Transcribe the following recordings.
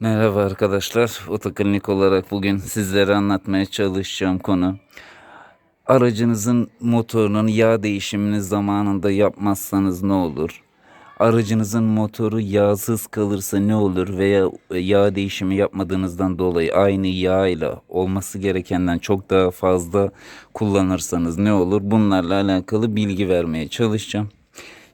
Merhaba arkadaşlar. Otoklinik olarak bugün sizlere anlatmaya çalışacağım konu. Aracınızın motorunun yağ değişimini zamanında yapmazsanız ne olur? Aracınızın motoru yağsız kalırsa ne olur veya yağ değişimi yapmadığınızdan dolayı aynı yağ ile olması gerekenden çok daha fazla kullanırsanız ne olur? Bunlarla alakalı bilgi vermeye çalışacağım.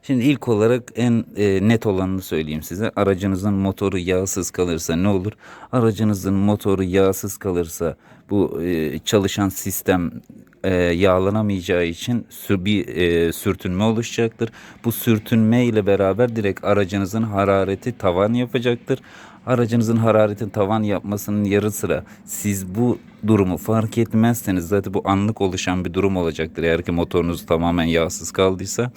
Şimdi ilk olarak en e, net olanını söyleyeyim size. Aracınızın motoru yağsız kalırsa ne olur? Aracınızın motoru yağsız kalırsa bu e, çalışan sistem e, yağlanamayacağı için sür, bir e, sürtünme oluşacaktır. Bu sürtünme ile beraber direkt aracınızın harareti tavan yapacaktır. Aracınızın hararetin tavan yapmasının yarı sıra siz bu durumu fark etmezseniz zaten bu anlık oluşan bir durum olacaktır. Eğer ki motorunuz tamamen yağsız kaldıysa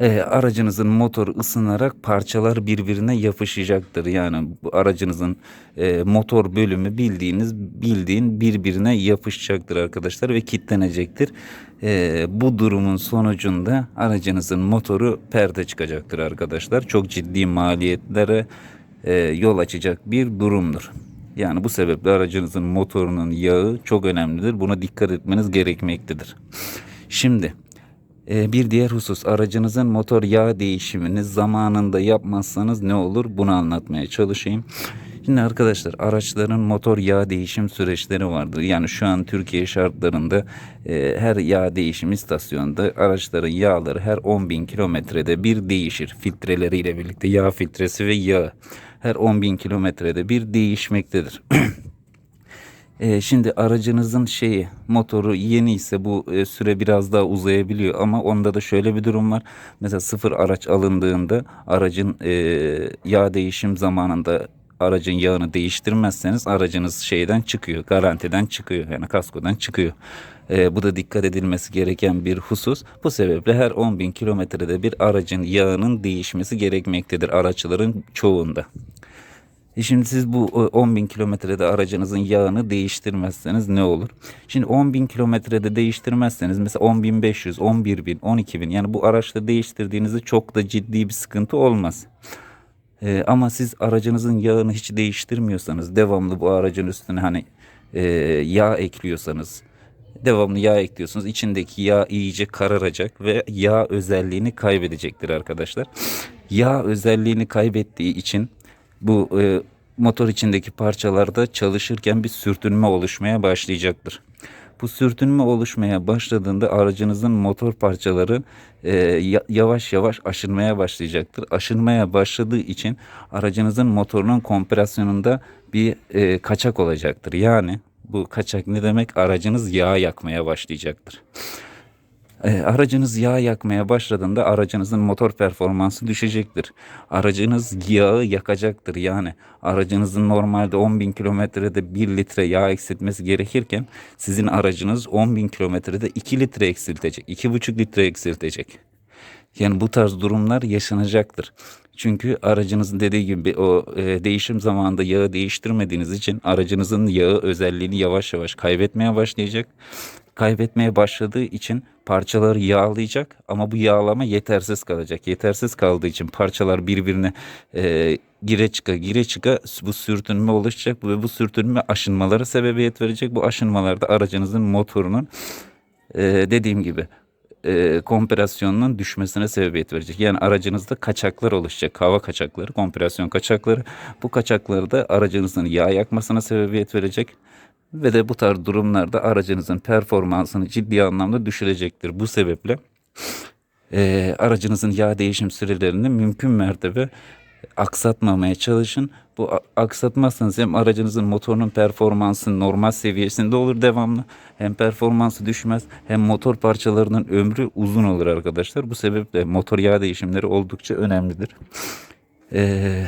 e, aracınızın motoru ısınarak parçalar birbirine yapışacaktır. Yani aracınızın e, motor bölümü bildiğiniz bildiğin birbirine yapışacaktır arkadaşlar ve kilitlenecektir. E, bu durumun sonucunda aracınızın motoru perde çıkacaktır arkadaşlar. Çok ciddi maliyetlere e, yol açacak bir durumdur. Yani bu sebeple aracınızın motorunun yağı çok önemlidir. Buna dikkat etmeniz gerekmektedir. Şimdi bir diğer husus aracınızın motor yağ değişimini zamanında yapmazsanız ne olur bunu anlatmaya çalışayım. Şimdi arkadaşlar araçların motor yağ değişim süreçleri vardır. Yani şu an Türkiye şartlarında e, her yağ değişim istasyonunda araçların yağları her 10 bin kilometrede bir değişir. Filtreleriyle birlikte yağ filtresi ve yağ her 10 bin kilometrede bir değişmektedir. Ee, şimdi aracınızın şeyi motoru yeni ise bu e, süre biraz daha uzayabiliyor ama onda da şöyle bir durum var. Mesela sıfır araç alındığında aracın e, yağ değişim zamanında aracın yağını değiştirmezseniz aracınız şeyden çıkıyor, garantiden çıkıyor yani kaskodan çıkıyor. E, bu da dikkat edilmesi gereken bir husus. Bu sebeple her 10 bin kilometrede bir aracın yağının değişmesi gerekmektedir araçların çoğunda. E şimdi siz bu 10 bin kilometrede aracınızın yağını değiştirmezseniz ne olur? Şimdi 10 bin kilometrede değiştirmezseniz mesela 10 bin 500, 11 bin, 12 bin yani bu araçta değiştirdiğinizde çok da ciddi bir sıkıntı olmaz. Ee, ama siz aracınızın yağını hiç değiştirmiyorsanız devamlı bu aracın üstüne hani e, yağ ekliyorsanız devamlı yağ ekliyorsunuz içindeki yağ iyice kararacak ve yağ özelliğini kaybedecektir arkadaşlar. Yağ özelliğini kaybettiği için bu e, motor içindeki parçalarda çalışırken bir sürtünme oluşmaya başlayacaktır. Bu sürtünme oluşmaya başladığında aracınızın motor parçaları e, yavaş yavaş aşınmaya başlayacaktır. Aşınmaya başladığı için aracınızın motorunun kompresyonunda bir e, kaçak olacaktır. Yani bu kaçak ne demek? Aracınız yağ yakmaya başlayacaktır. E, aracınız yağ yakmaya başladığında aracınızın motor performansı düşecektir. Aracınız yağı yakacaktır. Yani aracınızın normalde 10 bin kilometrede 1 litre yağ eksiltmesi gerekirken sizin aracınız 10 bin kilometrede 2 litre eksiltecek. 2,5 litre eksiltecek. Yani bu tarz durumlar yaşanacaktır. Çünkü aracınızın dediği gibi o e, değişim zamanında yağı değiştirmediğiniz için aracınızın yağı özelliğini yavaş yavaş kaybetmeye başlayacak kaybetmeye başladığı için parçaları yağlayacak ama bu yağlama yetersiz kalacak. Yetersiz kaldığı için parçalar birbirine e, gire çıka gire çıka bu sürtünme oluşacak ve bu sürtünme aşınmalara sebebiyet verecek. Bu aşınmalarda aracınızın motorunun e, dediğim gibi e, kompresyonunun düşmesine sebebiyet verecek. Yani aracınızda kaçaklar oluşacak. Hava kaçakları, kompresyon kaçakları. Bu kaçakları da aracınızın yağ yakmasına sebebiyet verecek ve de bu tarz durumlarda aracınızın performansını ciddi anlamda düşürecektir. Bu sebeple e, aracınızın yağ değişim sürelerini mümkün mertebe aksatmamaya çalışın. Bu aksatmazsanız hem aracınızın motorunun performansı normal seviyesinde olur devamlı. Hem performansı düşmez hem motor parçalarının ömrü uzun olur arkadaşlar. Bu sebeple motor yağ değişimleri oldukça önemlidir. Ee,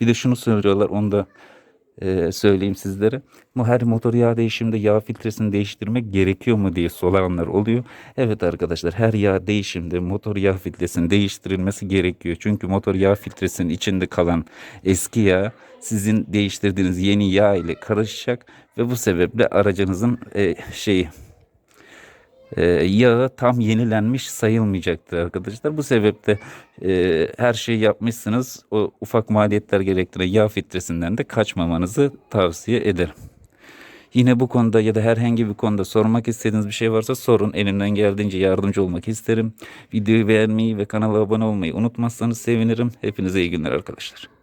bir de şunu söylüyorlar onu da e, söyleyeyim sizlere. Bu her motor yağ değişiminde yağ filtresini değiştirmek gerekiyor mu diye soranlar oluyor. Evet arkadaşlar her yağ değişimde motor yağ filtresinin değiştirilmesi gerekiyor. Çünkü motor yağ filtresinin içinde kalan eski yağ sizin değiştirdiğiniz yeni yağ ile karışacak ve bu sebeple aracınızın e, şeyi e, yağı tam yenilenmiş sayılmayacaktır arkadaşlar. Bu sebeple e, her şeyi yapmışsınız. O ufak maliyetler gerektiren yağ filtresinden de kaçmamanızı tavsiye ederim. Yine bu konuda ya da herhangi bir konuda sormak istediğiniz bir şey varsa sorun. Elimden geldiğince yardımcı olmak isterim. Videoyu beğenmeyi ve kanala abone olmayı unutmazsanız sevinirim. Hepinize iyi günler arkadaşlar.